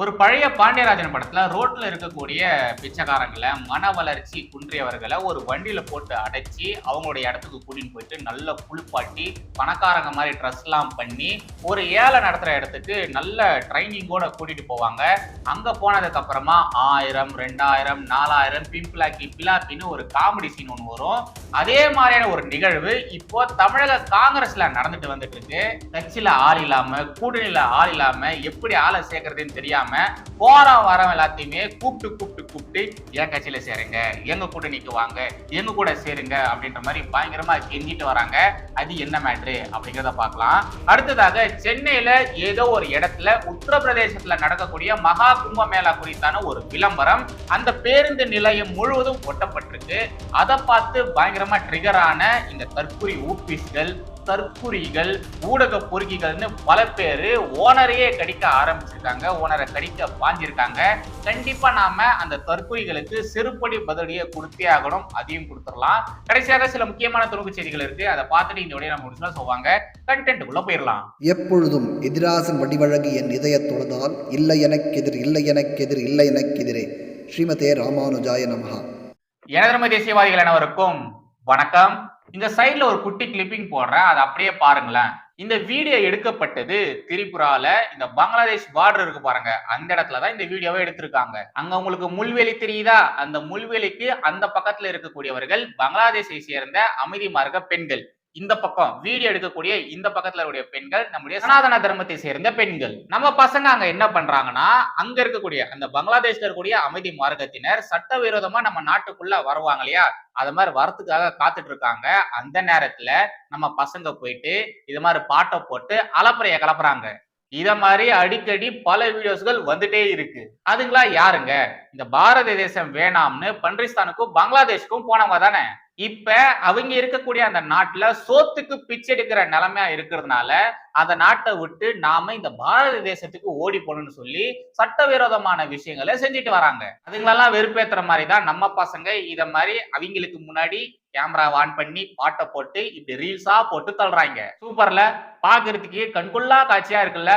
ஒரு பழைய பாண்டியராஜன் படத்துல ரோட்ல இருக்கக்கூடிய பிச்சைக்காரங்களை மன வளர்ச்சி குன்றியவர்களை ஒரு வண்டியில போட்டு அடைச்சி அவங்களுடைய இடத்துக்கு கூட்டின்னு போயிட்டு நல்ல குளிப்பாட்டி பணக்காரங்க மாதிரி ட்ரெஸ் எல்லாம் பண்ணி ஒரு ஏழை நடத்துற இடத்துக்கு நல்ல ட்ரைனிங்கோட கூட்டிட்டு போவாங்க. அங்க போனதுக்கு அப்புறமா ஆயிரம் ரெண்டாயிரம் நாலாயிரம் பிம்பிளாக்கி பிளாக்கின்னு ஒரு காமெடி சீன் ஒன்று வரும். அதே மாதிரியான ஒரு நிகழ்வு இப்போ தமிழக காங்கிரஸ்ல நடந்துட்டு வந்துட்டு இருக்கு. கட்சியில ஆள் இல்லாம கூட்டணியில ஆள் இல்லாம எப்படி ஆளை சேர்க்கறதுன்னு தெரியாம போற வரம் எல்லாத்தையுமே கூப்பிட்டு கூப்பிட்டு கூப்பிட்டு என் கட்சியில சேருங்க. எங்க கூட்டணிக்கு வாங்க. எங்க கூட சேருங்க அப்படின்ற மாதிரி பயங்கரமா கெஞ்சிட்டு வராங்க. அது என்ன மேட்ரு அப்படிங்கிறத பார்க்கலாம். அடுத்ததாக சென்னையில ஏதோ ஒரு இடத்துல உத்தரப்பிரதேசத்துல நடக்கக்கூடிய மகா கும்ப மேளா குறித்தான ஒரு விளம்பரம் அந்த பேருந்து நிலையம் முழுவதும் ஒட்டப்பட்டிருக்கு. அதை பார்த்து பயங்கரமா ட்ரிகர் ஆன இந்த தற்கொலை ஊப்பிஸ்கள் தற்குறிகள் ஊடக பொறுக்கிகள்னு பல பேர் ஓனரையே கடிக்க ஆரம்பிச்சிருக்காங்க ஓனரை கடிக்க பாஞ்சிருக்காங்க கண்டிப்பா நாம அந்த தற்குறிகளுக்கு செருப்படி பதிலடியை கொடுத்தே ஆகணும் அதையும் கொடுத்துடலாம். கடைசியாக சில முக்கியமான துணுக்கு செய்திகள் இருக்கு அதை பார்த்துட்டு இந்த உடைய நம்ம முடிச்சுலாம் சொல்லுவாங்க. கண்டென்ட்டுக்குள்ள போயிடலாம். எப்பொழுதும் எதிராசன் வடிவழகு என் இதயத் தொழுதால் இல்லை எனக்கெதிர் இல்லை எனக்கெதிர் இல்லை எனக்கெதிரே ஸ்ரீமதே ராமானுஜாய நமஹா. எனதர்ம தேசியவாதிகள் அனைவருக்கும் வணக்கம். இந்த சைட்ல ஒரு குட்டி கிளிப்பிங் போடுறேன். அதை அப்படியே பாருங்களேன். இந்த வீடியோ எடுக்கப்பட்டது திரிபுரால இந்த பங்களாதேஷ் பார்டர் இருக்கு பாருங்க. அந்த இடத்துல தான் இந்த வீடியோவை எடுத்திருக்காங்க. அங்க உங்களுக்கு முள்வெளி தெரியுதா? அந்த முள்வெளிக்கு அந்த பக்கத்துல இருக்கக்கூடியவர்கள் பங்களாதேஷை சேர்ந்த அமைதி மார்க்க பெண்கள். இந்த பக்கம் வீடியோ எடுக்கக்கூடிய இந்த பக்கத்துல இருக்கக்கூடிய பெண்கள் நம்முடைய சனாதன தர்மத்தை சேர்ந்த பெண்கள். நம்ம பசங்க அங்க என்ன பண்றாங்கன்னா அங்க இருக்கக்கூடிய அந்த பங்களாதேஷ்ல இருக்கக்கூடிய அமைதி மார்க்கத்தினர் சட்டவிரோதமா நம்ம நாட்டுக்குள்ள வருவாங்க இல்லையா? அது மாதிரி வரத்துக்காக காத்துட்டு இருக்காங்க. அந்த நேரத்துல நம்ம பசங்க போயிட்டு இது மாதிரி பாட்டை போட்டு அலப்பறைய கலப்புறாங்க. இத மாதிரி அடிக்கடி பல வீடியோஸ்கள் வந்துட்டே இருக்கு. அதுங்களா யாருங்க? இந்த பாரத தேசம் வேணாம்னு பன்றிஸ்தானுக்கும் பங்களாதேஷ்க்கும் போனவங்க தானே? இப்ப அவங்க இருக்கக்கூடிய அந்த நாட்டுல சோத்துக்கு பிச்சை எடுக்கிற நிலைமையா இருக்கிறதுனால அந்த நாட்டை விட்டு நாம இந்த பாரத தேசத்துக்கு ஓடி போகணும்னு சொல்லி சட்டவிரோதமான விஷயங்களை செஞ்சுட்டு வராங்க. அதுங்களெல்லாம் வெறுப்பேத்துற மாதிரி தான் நம்ம பசங்க இத மாதிரி அவங்களுக்கு முன்னாடி கேமரா ஆன் பண்ணி பாட்டை போட்டு இப்படி ரீல்ஸா போட்டு தள்ளுறாங்க. சூப்பர்ல பாக்குறதுக்கு கண்கொள்ளா காட்சியா இருக்குல்ல?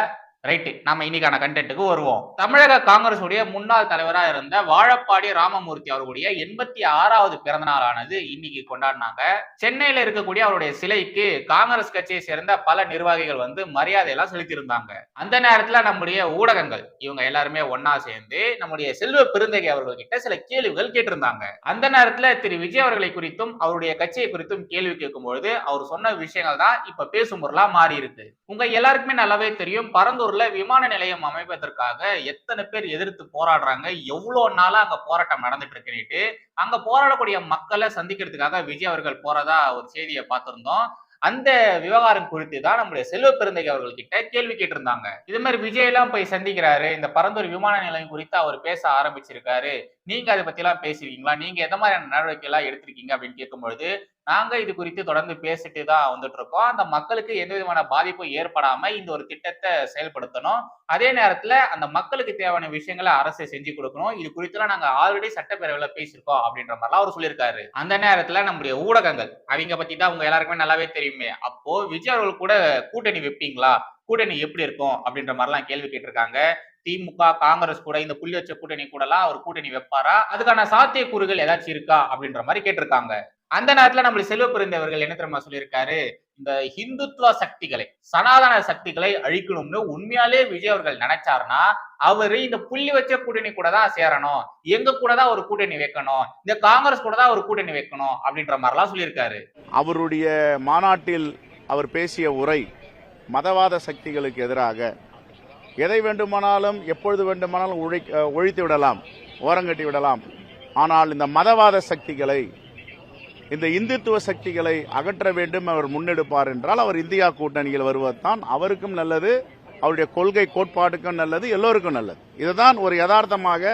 ரைட்டு நம்ம இன்னைக்கான கண்டென்ட்டுக்கு வருவோம். தமிழக காங்கிரஸ் உடைய முன்னாள் தலைவராக இருந்த வாழப்பாடி ராமமூர்த்தி அவர்களுடைய எண்பத்தி ஆறாவது பிறந்த நாளானது இன்னைக்கு கொண்டாடினாங்க. சென்னையில இருக்கக்கூடிய அவருடைய சிலைக்கு காங்கிரஸ் கட்சியை சேர்ந்த பல நிர்வாகிகள் வந்து மரியாதையெல்லாம் செலுத்தியிருந்தாங்க. அந்த நேரத்துல நம்முடைய ஊடகங்கள் இவங்க எல்லாருமே ஒன்னா சேர்ந்து நம்முடைய செல்வ பெருந்தகை அவர்கள் கிட்ட சில கேள்விகள் கேட்டிருந்தாங்க. அந்த நேரத்துல திரு விஜய் அவர்களை குறித்தும் அவருடைய கட்சியை குறித்தும் கேள்வி கேட்கும் பொழுது அவர் சொன்ன விஷயங்கள் தான் இப்ப பேசும் பொருளா மாறி இருக்கு உங்க எல்லாருக்குமே நல்லாவே தெரியும். பரந்தூர்ல விமான நிலையம் அமைப்பதற்காக எத்தனை பேர் எதிர்த்து போராடுறாங்க? எவ்வளவு நாளா அங்க போராட்டம் நடந்துட்டு இருக்குன்னுட்டு அங்க போராடக்கூடிய மக்களை சந்திக்கிறதுக்காக விஜய் அவர்கள் போறதா ஒரு செய்தியை பார்த்திருந்தோம். அந்த விவகாரம் குறித்து தான் நம்முடைய செல்வ பெருந்தகை அவர்கள் கிட்ட கேள்வி கேட்டிருந்தாங்க. இது மாதிரி விஜய் எல்லாம் போய் சந்திக்கிறாரு. இந்த பரந்தூர் விமான நிலையம் குறித்து அவர் பேச ஆரம்பிச்சிருக்காரு. நீங்க அதை பத்தி எல்லாம் பேசிருக்கீங்களா நீங்க எந்த மாதிரியான நடவடிக்கை எல்லாம் எடுத்திருக்கீங்க அப்படின்னு கேட்கும்பொழுது நாங்க இது குறித்து தொடர்ந்து பேசிட்டு தான் வந்துட்டு இருக்கோம் அந்த மக்களுக்கு எந்த விதமான பாதிப்பும் ஏற்படாம இந்த ஒரு திட்டத்தை செயல்படுத்தணும். அதே நேரத்துல அந்த மக்களுக்கு தேவையான விஷயங்களை அரசு செஞ்சு கொடுக்கணும். இது குறித்துலாம் நாங்க ஆல்ரெடி சட்டப்பேரவையில பேசியிருக்கோம் அப்படின்ற மாதிரிலாம் அவர் சொல்லியிருக்காரு. அந்த நேரத்துல நம்முடைய ஊடகங்கள் அவங்க பத்தி தான் உங்க எல்லாருக்குமே நல்லாவே தெரியுமே. அப்போ விஜய் அவர்கள் கூட கூட்டணி வைப்பீங்களா? கூட்டணி எப்படி இருக்கும் அப்படின்ற மாதிரிலாம் கேள்வி கேட்டிருக்காங்க. திமுக காங்கிரஸ் கூட இந்த புள்ளி வச்ச கூட்டணி கூடலாம் அவர் கூட்டணி வைப்பாரா? அதுக்கான சாத்தியக்கூறுகள் ஏதாச்சும் இருக்கா? அப்படின்ற மாதிரி கேட்டிருக்காங்க. அந்த நேரத்துல நம்மளுக்கு செல்வ பிறந்தவர்கள் என்ன தெரியுமா சொல்லியிருக்காரு? இந்த ஹிந்துத்துவ சக்திகளை சனாதன சக்திகளை அழிக்கணும்னு உண்மையாலே விஜய் அவர்கள் நினைச்சாருன்னா அவரு இந்த புள்ளி வச்ச கூட்டணி கூட தான் சேரணும். எங்க கூட தான் ஒரு கூட்டணி வைக்கணும்? இந்த காங்கிரஸ் கூட தான் ஒரு கூட்டணி வைக்கணும் அப்படின்ற மாதிரிலாம் சொல்லியிருக்காரு. அவருடைய மாநாட்டில் அவர் பேசிய உரை மதவாத சக்திகளுக்கு எதிராக எதை வேண்டுமானாலும் எப்பொழுது வேண்டுமானாலும் உழை ஒழித்து விடலாம் ஓரங்கட்டி விடலாம். ஆனால் இந்த மதவாத சக்திகளை இந்த இந்துத்துவ சக்திகளை அகற்ற வேண்டும் அவர் முன்னெடுப்பார் என்றால் அவர் இந்தியா கூட்டணியில் வருவதுதான் அவருக்கும் நல்லது அவருடைய கொள்கை கோட்பாடுக்கும் நல்லது எல்லோருக்கும் நல்லது. இதுதான் ஒரு யதார்த்தமாக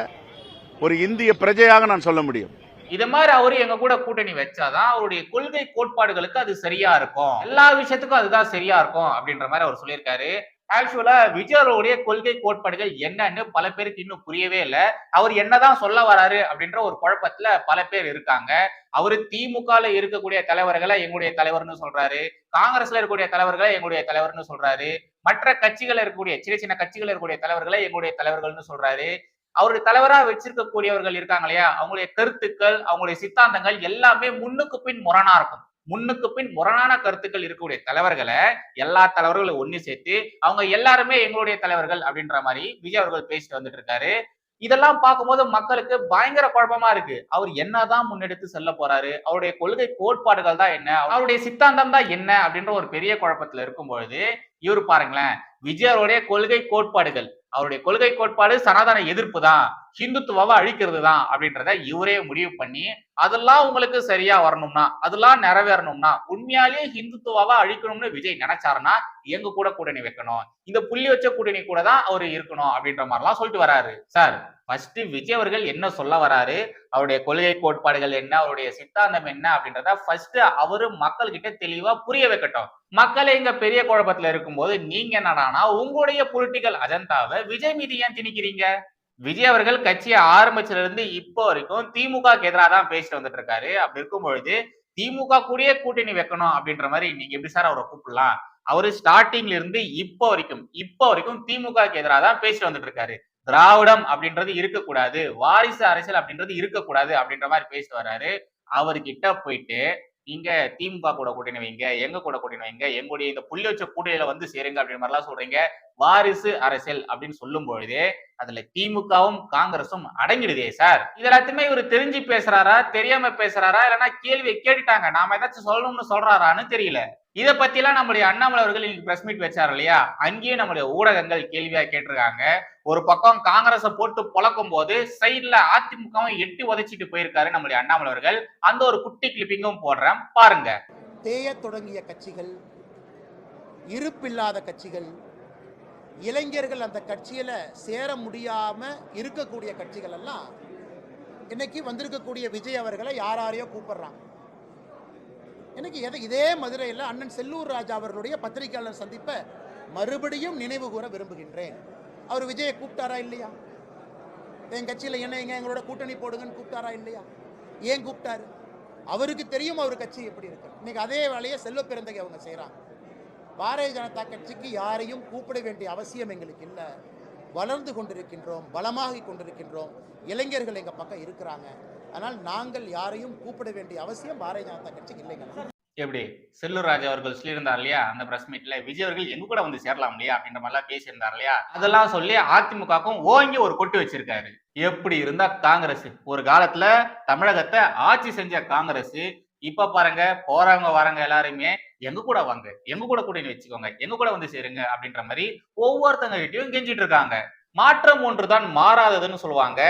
ஒரு இந்திய பிரஜையாக நான் சொல்ல முடியும். இது மாதிரி அவரு எங்க கூட கூட்டணி வச்சாதான் அவருடைய கொள்கை கோட்பாடுகளுக்கு அது சரியா இருக்கும். எல்லா விஷயத்துக்கும் அதுதான் சரியா இருக்கும் அப்படின்ற மாதிரி அவர் சொல்லியிருக்காரு. ஆக்சுவலா விஜயருடைய கொள்கை கோட்பாடுகள் என்னன்னு பல பேருக்கு இன்னும் புரியவே இல்லை. அவர் என்னதான் சொல்ல வராரு அப்படின்ற ஒரு குழப்பத்துல பல பேர் இருக்காங்க. அவரு திமுகல இருக்கக்கூடிய தலைவர்களை எங்களுடைய தலைவர்னு சொல்றாரு. காங்கிரஸ்ல இருக்கக்கூடிய தலைவர்களை எங்களுடைய தலைவர்னு சொல்றாரு. மற்ற கட்சிகள் இருக்கக்கூடிய சின்ன சின்ன கட்சிகள் இருக்கக்கூடிய தலைவர்களை எங்களுடைய தலைவர்கள்னு சொல்றாரு. அவருடைய தலைவரா வச்சிருக்கக்கூடியவர்கள் இருக்காங்க இல்லையா? அவங்களுடைய கருத்துக்கள் அவங்களுடைய சித்தாந்தங்கள் எல்லாமே முன்னுக்கு பின் முரணா இருக்கும். முன்னுக்கு பின் முரணான கருத்துக்கள் இருக்கக்கூடிய தலைவர்களை எல்லா தலைவர்களும் ஒண்ணு சேர்த்து அவங்க எல்லாருமே எங்களுடைய தலைவர்கள் அப்படின்ற மாதிரி விஜய் அவர்கள் பேசிட்டு வந்துட்டு இருக்காரு இதெல்லாம் பார்க்கும்போது மக்களுக்கு பயங்கர குழப்பமா இருக்கு. அவர் என்னதான் முன்னெடுத்து செல்ல போறாரு? அவருடைய கொள்கை கோட்பாடுகள் தான் என்ன? அவருடைய சித்தாந்தம் தான் என்ன? அப்படின்ற ஒரு பெரிய குழப்பத்துல இருக்கும் பொழுது இவர் பாருங்களேன் விஜயருடைய கொள்கை கோட்பாடுகள். அவருடைய கொள்கை கோட்பாடு சனாதன எதிர்ப்பு தான். ஹிந்துத்துவாவை அழிக்கிறது தான் அப்படின்றத இவரே முடிவு பண்ணி அதெல்லாம் உங்களுக்கு சரியா வரணும்னா அதெல்லாம் நிறைவேறணும்னா உண்மையாலேயே ஹிந்துத்துவாவை அழிக்கணும்னு விஜய் நினைச்சாருன்னா எங்க கூட கூட்டணி வைக்கணும். இந்த புள்ளி வச்ச கூட்டணி கூட தான் அவர் இருக்கணும் அப்படின்ற மாதிரிலாம் சொல்லிட்டு வராரு. சார் ஃபர்ஸ்ட் விஜய் அவர்கள் என்ன சொல்ல வராரு? அவருடைய கொள்கை கோட்பாடுகள் என்ன? அவருடைய சித்தாந்தம் என்ன? அப்படின்றத ஃபர்ஸ்ட் அவரு மக்கள் கிட்ட தெளிவா புரிய வைக்கட்டும். மக்கள் இங்க பெரிய குழப்பத்துல இருக்கும்போது நீங்க என்னடானா உங்களுடைய பொலிட்டிக்கல் அஜெண்டாவை விஜய் மீது ஏன் திணிக்கிறீங்க? விஜய் அவர்கள் கட்சியை ஆரம்பிச்சதுல இருந்து இப்போ வரைக்கும் திமுக எதிராக தான் பேசிட்டு வந்துட்டு இருக்காரு அப்படி இருக்கும் பொழுது திமுக கூடயே கூட்டணி வைக்கணும் அப்படின்ற மாதிரி நீங்க எப்படி சார் அவரை கூப்பிடலாம்? அவரு ஸ்டார்டிங்ல இருந்து இப்போ வரைக்கும் இப்போ வரைக்கும் திமுக எதிராக தான் பேசிட்டு வந்துட்டு இருக்காரு திராவிடம் அப்படின்றது இருக்கக்கூடாது வாரிசு அரசியல் அப்படின்றது இருக்கக்கூடாது அப்படின்ற மாதிரி பேசிட்டு வர்றாரு அவர்கிட்ட போயிட்டு நீங்க திமுக கூட கூட்டணி வைங்க எங்க கூட கூட்டணி வைங்க எங்களுடைய இந்த புள்ளி வச்ச கூட்டணியில வந்து சேருங்க அப்படின்ற மாதிரிலாம் சொல்றீங்க. வாரிசு அரசியல் அப்படின்னு சொல்லும் பொழுதே அதுல திமுகவும் காங்கிரசும் அடங்கிடுதே சார். இது எல்லாத்தையுமே இவர் தெரிஞ்சு பேசுறாரா தெரியாம பேசுறாரா இல்லைன்னா கேள்வியை கேட்டுட்டாங்க. நாம ஏதாச்சும் சொல்லணும்னு சொல்றாரான்னு தெரியல. இதை பத்திலாம் நம்முடைய அண்ணாமலை அவர்கள் இன்னைக்கு பிரஸ் மீட் வச்சார் இல்லையா? அங்கேயே நம்முடைய ஊடகங்கள் கேள்வியா கேட்டிருக்காங்க. ஒரு பக்கம் காங்கிரஸை போட்டு புழக்கும் போது சைட்ல அதிமுகவும் எட்டி உதைச்சிட்டு போயிருக்காரு நம்முடைய அண்ணாமலை அவர்கள். அந்த ஒரு குட்டி கிளிப்பிங்கும் போடுறேன். பாருங்க. தேய தொடங்கிய கட்சிகள் இருப்பில்லாத கட்சிகள் இளைஞர்கள் அந்த கட்சியில சேர முடியாம இருக்கக்கூடிய கட்சிகள் எல்லாம் இன்னைக்கு வந்திருக்கக்கூடிய விஜய் அவர்களை யார் யாரையோ கூப்பிடுறாங்க. எனக்கு எதை இதே மதுரையில் அண்ணன் செல்லூர் ராஜா அவர்களுடைய பத்திரிகையாளர் சந்திப்பை மறுபடியும் நினைவு கூற விரும்புகின்றேன். அவர் விஜயை கூப்பிட்டாரா இல்லையா? என் கட்சியில் என்ன எங்க எங்களோட கூட்டணி போடுங்கன்னு கூப்பிட்டாரா இல்லையா? ஏன் கூப்பிட்டாரு? அவருக்கு தெரியும் அவர் கட்சி எப்படி இருக்கு. இன்னைக்கு அதே வேலையை செல்வ பிறந்தகை அவங்க செய்கிறாங்க பாரதிய ஜனதா கட்சிக்கு யாரையும் கூப்பிட வேண்டிய அவசியம் எங்களுக்கு இல்லை. வளர்ந்து கொண்டிருக்கின்றோம் பலமாகி கொண்டிருக்கின்றோம். இளைஞர்கள் எங்கள் பக்கம் இருக்கிறாங்க. அதனால் நாங்கள் யாரையும் கூப்பிட வேண்டிய அவசியம் பாரதிய ஜனதா கட்சிக்கு இல்லைங்க எப்படி? செல்லூர் ராஜா அவர்கள் சொல்லியிருந்தார் இல்லையா? அந்த பிரஸ் மீட்ல விஜய் அவர்கள் எங்க கூட வந்து சேரலாம் இல்லையா? அப்படின்ற மாதிரிலாம் பேசியிருந்தார் இல்லையா? அதெல்லாம் சொல்லி அதிமுகவுக்கும் ஓங்கி ஒரு கொட்டு வச்சிருக்காரு. எப்படி இருந்தா காங்கிரஸ்? ஒரு காலத்துல தமிழகத்தை ஆட்சி செஞ்ச காங்கிரஸ். இப்ப பாருங்க போறவங்க வரவங்க எல்லாருமே எங்க கூட வாங்க? எங்க கூட கூட்டணி வச்சுக்கோங்க. எங்க கூட வந்து சேருங்க? அப்படின்ற மாதிரி ஒவ்வொருத்தங்க கிட்டயும் கெஞ்சிட்டு இருக்காங்க. மாற்றம் ஒன்றுதான் மாறாததுன்னு சொல்லுவாங்க.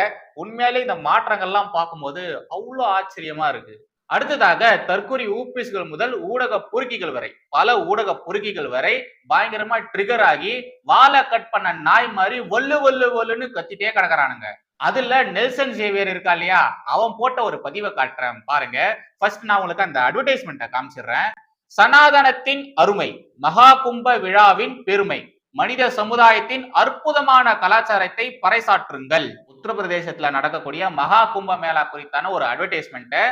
உண்மையாலே இந்த மாற்றங்கள்லாம் பார்க்கும்போது அவ்வளோ ஆச்சரியமா இருக்கு. அடுத்ததாக தற்கொலை ஊபிஸ்கள் முதல் ஊடக பொறுக்கிகள் வரை பல ஊடக பொறுக்கிகள் வரை பயங்கரமா ட்ரிகர் ஆகி வாழை கட் பண்ண நாய் மாதிரி வல்லு வல்லு வல்லுன்னு கத்திட்டே கிடக்குறானுங்க. அதுல நெல்சன் சேவியர் இருக்கா இல்லையா? அவன் போட்ட ஒரு பதிவை காட்டுறேன் பாருங்க. ஃபர்ஸ்ட் நான் உங்களுக்கு அந்த அட்வர்டைஸ்மெண்ட்டை காமிச்சிடுறேன். சனாதனத்தின் அருமை மகா கும்ப விழாவின் பெருமை. மனித சமுதாயத்தின் அற்புதமான கலாச்சாரத்தை பறைசாற்றுங்கள். உத்தரப்பிரதேசத்துல நடக்கக்கூடிய மகா கும்ப மேளா குறித்தான ஒரு அட்வர்டைஸ்மெண்ட்டை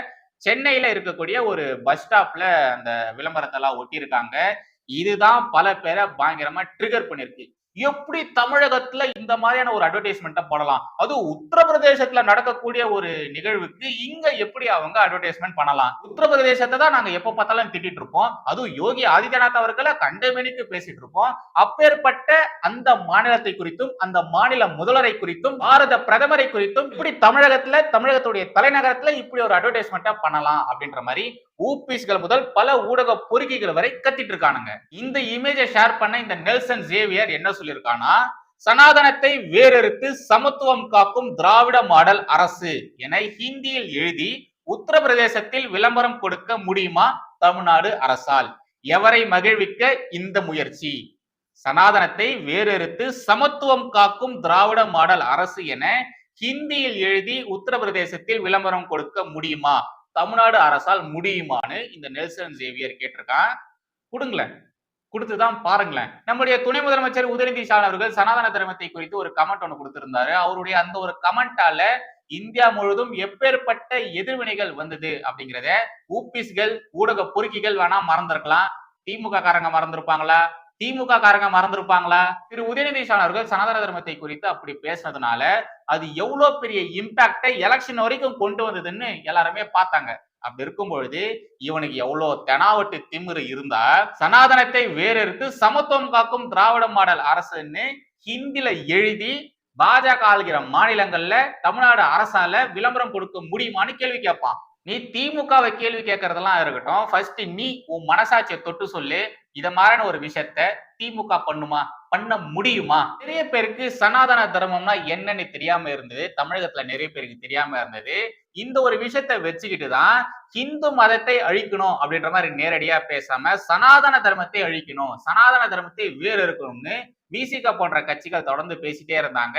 சென்னையில இருக்கக்கூடிய ஒரு பஸ் ஸ்டாப்ல அந்த விளம்பரத்தை எல்லாம் ஒட்டியிருக்காங்க. இதுதான் பல பேரை பயங்கரமா ட்ரிகர் பண்ணிருக்கு எப்படி தமிழகத்துல இந்த மாதிரியான ஒரு அட்வர்டைஸ்மெண்ட்டை போடலாம் அதுவும் உத்தரப்பிரதேசத்துல நடக்கக்கூடிய ஒரு நிகழ்வுக்கு இங்க எப்படி அவங்க அட்வர்டைஸ்மெண்ட் பண்ணலாம்? உத்தரப்பிரதேசத்தை தான் நாங்க எப்ப பார்த்தாலும் திட்டிட்டு இருப்போம். அதுவும் யோகி ஆதித்யநாத் அவர்களை கண்டமேனிக்கு பேசிட்டு இருப்போம். அப்பேற்பட்ட அந்த மாநிலத்தை குறித்தும் அந்த மாநில முதல்வரை குறித்தும் பாரத பிரதமரை குறித்தும் இப்படி தமிழகத்துல தமிழகத்துடைய தலைநகரத்துல இப்படி ஒரு அட்வர்டைஸ்மெண்ட்டை பண்ணலாம் அப்படின்ற மாதிரி ஊபிஸ்கள் முதல் பல ஊடக பொறுக்கிகள் வரை கத்திட்டு இருக்கானுங்க இந்த இமேஜை ஷேர் பண்ண இந்த நெல்சன் ஜேவியர் என்ன சொல்லியிருக்கானா சனாதனத்தை வேறறுத்து சமத்துவம் காக்கும் திராவிட மாடல் அரசு என ஹிந்தியில் எழுதி உத்தரப்பிரதேசத்தில் விளம்பரம் கொடுக்க முடியுமா தமிழ்நாடு அரசால்? எவரை மகிழ்விக்க இந்த முயற்சி? சனாதனத்தை வேறறுத்து சமத்துவம் காக்கும் திராவிட மாடல் அரசு என ஹிந்தியில் எழுதி உத்தரப்பிரதேசத்தில் விளம்பரம் கொடுக்க முடியுமா தமிழ்நாடு அரசால் முடியுமான்னு இந்த நெல்சன் சேவியர் கேட்டிருக்கான். கொடுங்களேன். கொடுத்துதான் பாருங்களேன். நம்முடைய துணை முதலமைச்சர் உதயநிதி ஸ்டாலின் அவர்கள் சனாதன தர்மத்தை குறித்து ஒரு கமெண்ட் ஒன்று கொடுத்திருந்தாரு. அவருடைய அந்த ஒரு கமெண்டால இந்தியா முழுவதும் எப்பேற்பட்ட எதிர்வினைகள் வந்தது அப்படிங்கிறத ஊபிஸ்கள் ஊடக பொறுக்கிகள் வேணா மறந்திருக்கலாம். திமுக காரங்க மறந்திருப்பாங்களா? திமுக காரங்க மறந்திருப்பாங்களா? திரு உதயநிதி அவர்கள் சனாதன தர்மத்தை குறித்து அப்படி பேசினதுனால அது எவ்வளவு பெரிய இம்பாக்டை எலெக்ஷன் வரைக்கும் கொண்டு வந்ததுன்னு எல்லாருமே பார்த்தாங்க. அப்படி இருக்கும் பொழுது இவனுக்கு எவ்வளவு தெனாவட்டு திமிரு இருந்தா சனாதனத்தை வேறெடுத்து சமத்துவம் காக்கும் திராவிட மாடல் அரசுன்னு ஹிந்தில எழுதி பாஜக ஆளுகிற மாநிலங்கள்ல தமிழ்நாடு அரசால விளம்பரம் கொடுக்க முடியுமான்னு கேள்வி கேட்பான். நீ திமுகவை கேள்வி கேட்கறதெல்லாம் இருக்கட்டும் ஃபர்ஸ்ட் நீ உன் மனசாட்சியை தொட்டு சொல்லு இதை மாதிரியான ஒரு விஷயத்த திமுக பண்ணுமா? பண்ண முடியுமா? நிறைய பேருக்கு சனாதன தர்மம்னா என்னன்னு தெரியாம இருந்தது. தமிழகத்துல நிறைய பேருக்கு தெரியாம இருந்தது. இந்த ஒரு விஷயத்த வச்சுக்கிட்டு தான் இந்து மதத்தை அழிக்கணும் அப்படின்ற மாதிரி நேரடியா பேசாம சனாதன தர்மத்தை அழிக்கணும். சனாதன தர்மத்தை வேறு இருக்கணும்னு விசிக போன்ற கட்சிகள் தொடர்ந்து பேசிட்டே இருந்தாங்க.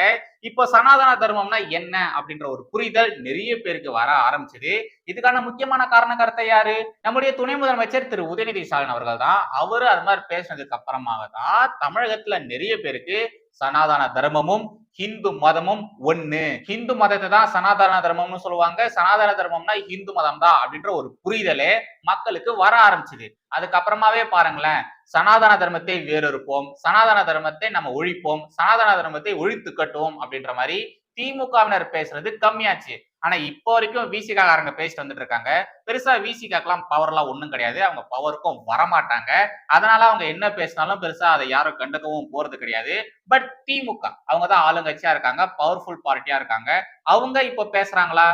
இப்போ சனாதன தர்மம்னா என்ன அப்படின்ற ஒரு புரிதல் நிறைய பேருக்கு வர ஆரம்பிச்சது. இதுக்கான முக்கியமான காரண கருத்தை யாரு? நம்முடைய துணை முதலமைச்சர் திரு உதயநிதி ஸ்டாலின் அவர்கள் தான். அவரு அது மாதிரி பேசினதுக்கு அப்புறமாக தான் தமிழகத்துல நிறைய பேருக்கு சனாதன தர்மமும் ஹிந்து மதமும் ஒண்ணு. ஹிந்து மதத்தை தான் சனாதன தர்மம்னு சொல்லுவாங்க. சனாதன தர்மம்னா ஹிந்து மதம் தான் அப்படின்ற ஒரு புரிதலே மக்களுக்கு வர ஆரம்பிச்சது. அதுக்கப்புறமாவே பாருங்களேன் சனாதன தர்மத்தை வேறொருப்போம் சனாதன தர்மத்தை நம்ம ஒழிப்போம் சனாதன தர்மத்தை ஒழித்து கட்டுவோம் அப்படின்ற மாதிரி திமுகவினர் பேசுறது கம்மியாச்சு. ஆனா இப்போ வரைக்கும் விசிகாக்காரங்க பேசிட்டு வந்துட்டு இருக்காங்க. பெருசா விசிகாக்கெல்லாம் பவர் எல்லாம் ஒண்ணும் கிடையாது. அவங்க பவருக்கும் வரமாட்டாங்க. அதனால அவங்க என்ன பேசினாலும் பெருசா அதை யாரும் கண்டுக்கவும் போறது கிடையாது. பட் திமுக அவங்க தான் ஆளுங்கட்சியா இருக்காங்க பவர்ஃபுல் பார்ட்டியா இருக்காங்க. அவங்க இப்போ பேசுறாங்களா?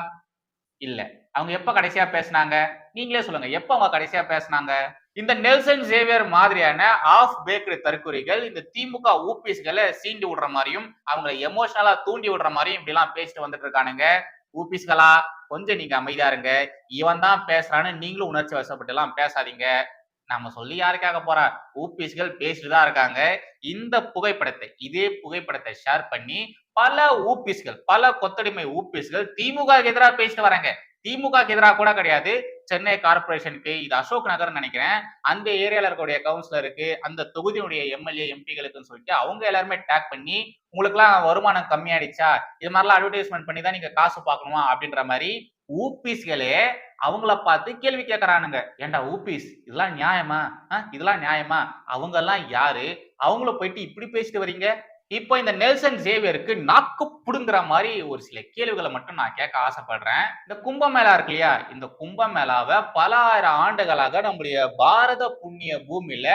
இல்ல. அவங்க எப்ப கடைசியா பேசுனாங்க? நீங்களே சொல்லுங்க. எப்ப அவங்க கடைசியா பேசுனாங்க? இந்த நெல்சன் சேவியர் மாதிரியான ஆஃப் பேக்கரி தற்கொலைகள் இந்த திமுக ஊபிஸ்களை சீண்டி விடுற மாதிரியும் அவங்களை எமோஷனலா தூண்டி விடுற மாதிரியும் இப்படி எல்லாம் பேசிட்டு வந்துட்டு இருக்கானுங்க. ஊபிஸ்களா கொஞ்சம் நீங்க அமைதியா இருங்க. இவன் தான் பேசுறான்னு நீங்களும் உணர்ச்சி வசப்பட்டு எல்லாம் பேசாதீங்க. நம்ம சொல்லி யாருக்காக போறா? ஊபிஸ்கள் பேசிட்டு தான் இருக்காங்க. இந்த புகைப்படத்தை இதே புகைப்படத்தை ஷேர் பண்ணி பல ஊபிஸ்கள் பல கொத்தடிமை ஊபிஸ்கள் திமுக எதிராக பேசிட்டு வராங்க. திமுக எதிராக கூட கிடையாது. சென்னை கார்பரேஷனுக்கு இது அசோக் நகர்னு நினைக்கிறேன். அந்த ஏரியால இருக்கக்கூடிய கவுன்சிலருக்கு அந்த தொகுதியினுடைய எம்எல்ஏ எம்பிகளுக்குன்னு சொல்லிட்டு அவங்க எல்லாருமே டேக் பண்ணி உங்களுக்குலாம் வருமானம் கம்மியாயிடுச்சா? இது மாதிரிலாம் அட்வர்டைஸ்மெண்ட் பண்ணி தான் நீங்க காசு பார்க்கணுமா? அப்படின்ற மாதிரி ஊபிஸ்களே அவங்கள பார்த்து கேள்வி கேட்கறானுங்க ஏன்டா ஊபிஸ் இதெல்லாம் நியாயமா? ஆ, இதெல்லாம் நியாயமா? அவங்க எல்லாம் யாரு? அவங்கள போயிட்டு இப்படி பேசிட்டு வரீங்க? இப்போ இந்த நெல்சன் சேவியருக்கு நாக்கு புடுங்குற மாதிரி ஒரு சில கேள்விகளை மட்டும் நான் கேட்க ஆசைப்படுறேன். இந்த கும்பமேளா இருக்கு இல்லையா? இந்த கும்பமேளாவை பல ஆயிரம் ஆண்டுகளாக நம்முடைய பாரத புண்ணிய பூமியில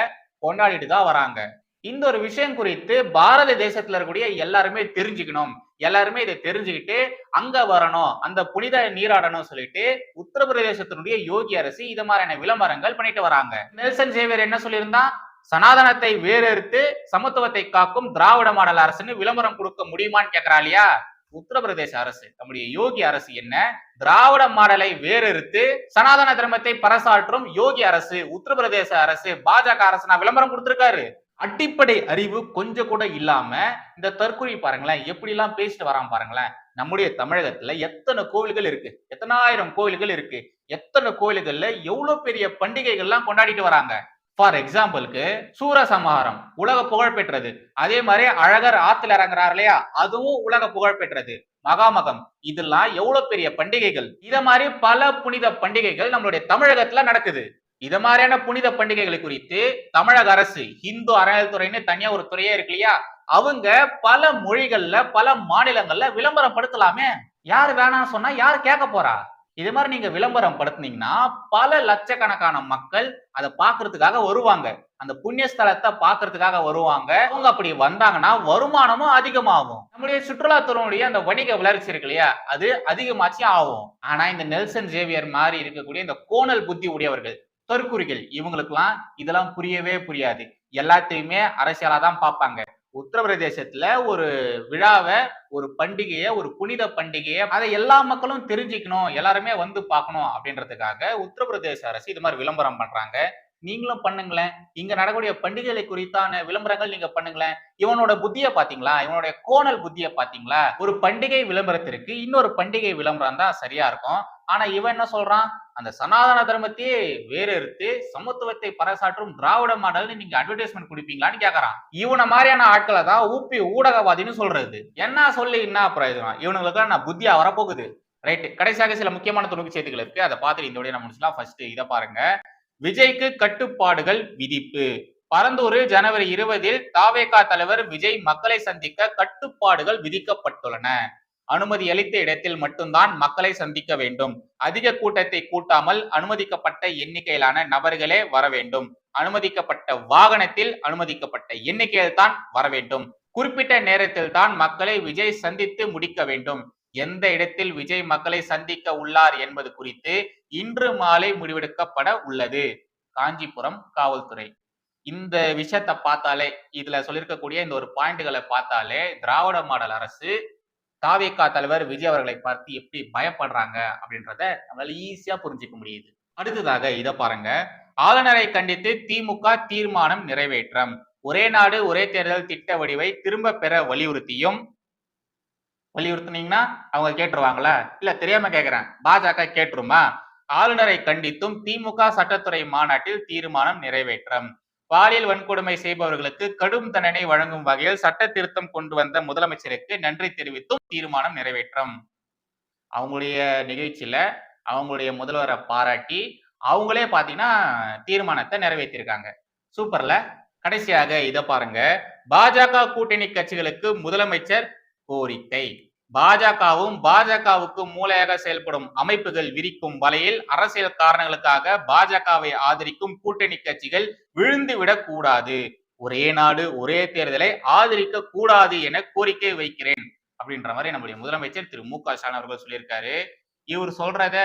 கொண்டாடிட்டு தான் வராங்க. இந்த ஒரு விஷயம் குறித்து பாரத தேசத்துல இருக்கக்கூடிய எல்லாருமே தெரிஞ்சுக்கணும். எல்லாருமே இதை தெரிஞ்சுக்கிட்டு அங்க வரணும் அந்த புனித நீராடணும் சொல்லிட்டு உத்தரப்பிரதேசத்தினுடைய யோகி அரசு இது மாதிரியான விளம்பரங்கள் பண்ணிட்டு வராங்க. நெல்சன் சேவியர் என்ன சொல்லியிருந்தான்? சனாதனத்தை வேறெடுத்து சமத்துவத்தை காக்கும் திராவிட மாடல் அரசுன்னு விளம்பரம் கொடுக்க முடியுமான்னு கேக்குறா இல்லையா? உத்தரப்பிரதேச அரசு. நம்முடைய யோகி அரசு என்ன? திராவிட மாடலை வேறெடுத்து சனாதன தர்மத்தை பறைசாற்றும் யோகி அரசு உத்தரப்பிரதேச அரசு பாஜக அரசு நான் விளம்பரம் கொடுத்திருக்காரு. அடிப்படை அறிவு கொஞ்சம் கூட இல்லாம இந்த தற்கொலை பாருங்களேன் எப்படி எல்லாம் பேசிட்டு வரான் பாருங்களேன். நம்முடைய தமிழகத்துல எத்தனை கோவில்கள் இருக்கு? எத்தனாயிரம் கோவில்கள் இருக்கு? எத்தனை கோவில்கள்ல எவ்வளவு பெரிய பண்டிகைகள்லாம் கொண்டாடிட்டு வராங்க? ஃபார் எக்ஸாம்பிளுக்கு சூரசம்ஹாரம் உலக புகழ் பெற்றது. அதே மாதிரி அழகர் ஆத்துல இறங்குறாரு இல்லையா? அதுவும் உலக புகழ் பெற்றது. மகாமகம் இதெல்லாம் எவ்வளவு பெரிய பண்டிகைகள்? இத மாதிரி பல புனித பண்டிகைகள் நம்மளுடைய தமிழகத்துல நடக்குது. இத மாதிரியான புனித பண்டிகைகளை குறித்து தமிழக அரசு இந்து அறநிலைத்துறைன்னு தனியா ஒரு துறையே இருக்கு இல்லையா? அவங்க பல மொழிகள்ல பல மாநிலங்கள்ல விளம்பரம் படுத்தலாமே யார் வேணாம் சொன்னா யார் கேட்க போறா? இது மாதிரி நீங்க விளம்பரம் படுத்துனீங்கன்னா பல லட்சக்கணக்கான மக்கள் அதை பாக்குறதுக்காக வருவாங்க. அந்த புண்ணிய ஸ்தலத்தை பாக்குறதுக்காக வருவாங்க. அவங்க அப்படி வந்தாங்கன்னா வருமானமும் அதிகமாகும். நம்முடைய சுற்றுலாத்துறையுடைய அந்த வணிக வளர்ச்சி இருக்கு இல்லையா? அது அதிகமாச்சு ஆகும். ஆனா இந்த நெல்சன் ஜேவியர் மாதிரி இருக்கக்கூடிய இந்த கோணல் புத்தி உடையவர்கள் தற்குறிகள் இவங்களுக்கெல்லாம் இதெல்லாம் புரியவே புரியாது. எல்லாத்தையுமே அரசியலா தான் பார்ப்பாங்க. உத்தரப்பிரதேசத்துல ஒரு விழாவை ஒரு பண்டிகையை ஒரு புனித பண்டிகையை அதை எல்லா மக்களும் தெரிஞ்சுக்கணும் எல்லாருமே வந்து பார்க்கணும் அப்படின்றதுக்காக உத்தரப்பிரதேச அரசு இது மாதிரி விளம்பரம் பண்றாங்க. நீங்களும் பண்ணுங்களேன். இங்க நடக்கூடிய பண்டிகைகளை குறித்தான விளம்பரங்கள் நீங்க பண்ணுங்களேன். இவனோட புத்திய பாத்தீங்களா? இவனுடைய கோணல் புத்திய பாத்தீங்களா? ஒரு பண்டிகை விளம்பரத்திற்கு இன்னொரு பண்டிகை விளம்பரம் தான் சரியா இருக்கும். ஆனா இவன் என்ன சொல்றான்? அந்த சனாதன தர்மத்தையே வேறு சமத்துவத்தை பறைசாற்றும் திராவிட மாடல்னு நீங்க அட்வர்டைஸ்மெண்ட் கொடுப்பீங்களான்னு கேக்குறான். இவனை மாதிரியான ஆட்களை தான் ஊப்பி ஊடகவாதின்னு சொல்றது. என்ன சொல்லி என்ன பிரயோஜனம்? இவனுங்களுக்கு நான் புத்தியா வரப்போகுது. ரைட் கடைசியாக சில முக்கியமான துணுக்கு செய்திகள் இருக்கு. அதை பார்த்துட்டு இந்த வீடியோ நம்ம முடிச்சலாம் ஃபர்ஸ்ட் இதை பாருங்க. விஜய்க்கு கட்டுப்பாடுகள் விதிப்பு. பரந்தூர் ஜனவரி இருபதில் தாவேகா தலைவர் விஜய் மக்களை சந்திக்க கட்டுப்பாடுகள் விதிக்கப்பட்டுள்ளன. அனுமதி அளித்த இடத்தில் மட்டும்தான் மக்களை சந்திக்க வேண்டும். அதிக கூட்டத்தை கூட்டாமல் அனுமதிக்கப்பட்ட எண்ணிக்கையிலான நபர்களே வர வேண்டும். அனுமதிக்கப்பட்ட வாகனத்தில் அனுமதிக்கப்பட்ட எண்ணிக்கையில் தான் வர வேண்டும். குறிப்பிட்ட நேரத்தில் தான் மக்களை விஜய் சந்தித்து முடிக்க வேண்டும். எந்த இடத்தில் விஜய் மக்களை சந்திக்க உள்ளார் என்பது குறித்து இன்று மாலை முடிவெடுக்கப்பட உள்ளது. காஞ்சிபுரம் காவல்துறை. இந்த விஷயத்தை பார்த்தாலே இதுல சொல்லியிருக்கக்கூடிய இந்த ஒரு பாயிண்ட்களை பார்த்தாலே திராவிட மாடல் அரசு தாவேகா தலைவர் விஜய் அவர்களை பார்த்து எப்படி பயப்படுறாங்க அப்படின்றத நம்மளால ஈஸியா புரிஞ்சுக்க முடியுது. அடுத்ததாக இதை பாருங்க. ஆளுநரை கண்டித்து திமுக தீர்மானம் நிறைவேற்றம். ஒரே நாடு ஒரே தேர்தல் திட்ட வடிவை திரும்ப பெற வலியுறுத்தியும் வலியுறுத்தினீங்கன்னா அவங்க கேட்டுருவாங்களா இல்ல தெரியாம கேக்குறேன். பாஜக கேட்டுருமா? ஆளுநரை கண்டித்தும் திமுக சட்டத்துறை மாநாட்டில் தீர்மானம் நிறைவேற்றம். பாலியல் வன்கொடுமை செய்பவர்களுக்கு கடும் தண்டனை வழங்கும் வகையில் சட்ட திருத்தம் கொண்டு வந்த முதலமைச்சருக்கு நன்றி தெரிவித்தும் தீர்மானம் நிறைவேற்றம். அவங்களுடைய நிகழ்ச்சியில அவங்களுடைய முதல்வரை பாராட்டி அவங்களே பாத்தீங்கன்னா தீர்மானத்தை நிறைவேற்றிருக்காங்க. சூப்பர்ல. கடைசியாக இதை பாருங்க. பாஜக கூட்டணி கட்சிகளுக்கு முதலமைச்சர் கோரிக்கை. பாஜகவும் பாஜகவுக்கு மூளையாக செயல்படும் அமைப்புகள் விரிக்கும் வலையில் அரசியல் காரணங்களுக்காக பாஜகவை ஆதரிக்கும் கூட்டணி கட்சிகள் விழுந்து விடக்கூடாது. ஒரே நாடு ஒரே தேர்தலை ஆதரிக்க கூடாது என கோரிக்கை வைக்கிறேன் அப்படின்ற மாதிரி நம்முடைய முதலமைச்சர் திரு. மு. க. ஸ்டாலின் அவர்கள் சொல்லியிருக்காரு. இவர் சொல்றத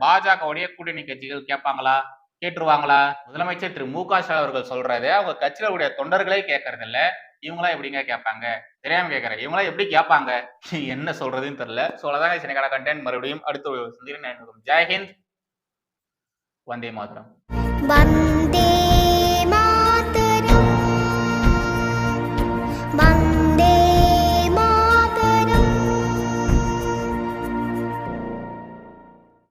பாஜகவுடைய கூட்டணி கட்சிகள் கேட்பாங்களா? கேட்டுருவாங்களா? முதலமைச்சர் திரு. மு. க. ஸ்டாலின் அவர்கள் சொல்றத அவங்க கட்சியிலுடைய தொண்டர்களே கேட்கறதில்ல. இவங்களாம் எப்படிங்க கேட்பாங்க? தெரியாம கேட்கறேன். இவங்களாம் எப்படி கேட்பாங்க? என்ன சொல்றதுன்னு தெரியல. ஸோ அதான் சினைக்கான கண்டென்ட் மறுபடியும் அடுத்த சந்திரன் ஜெயஹிந்த் வந்தே மாதிரம்.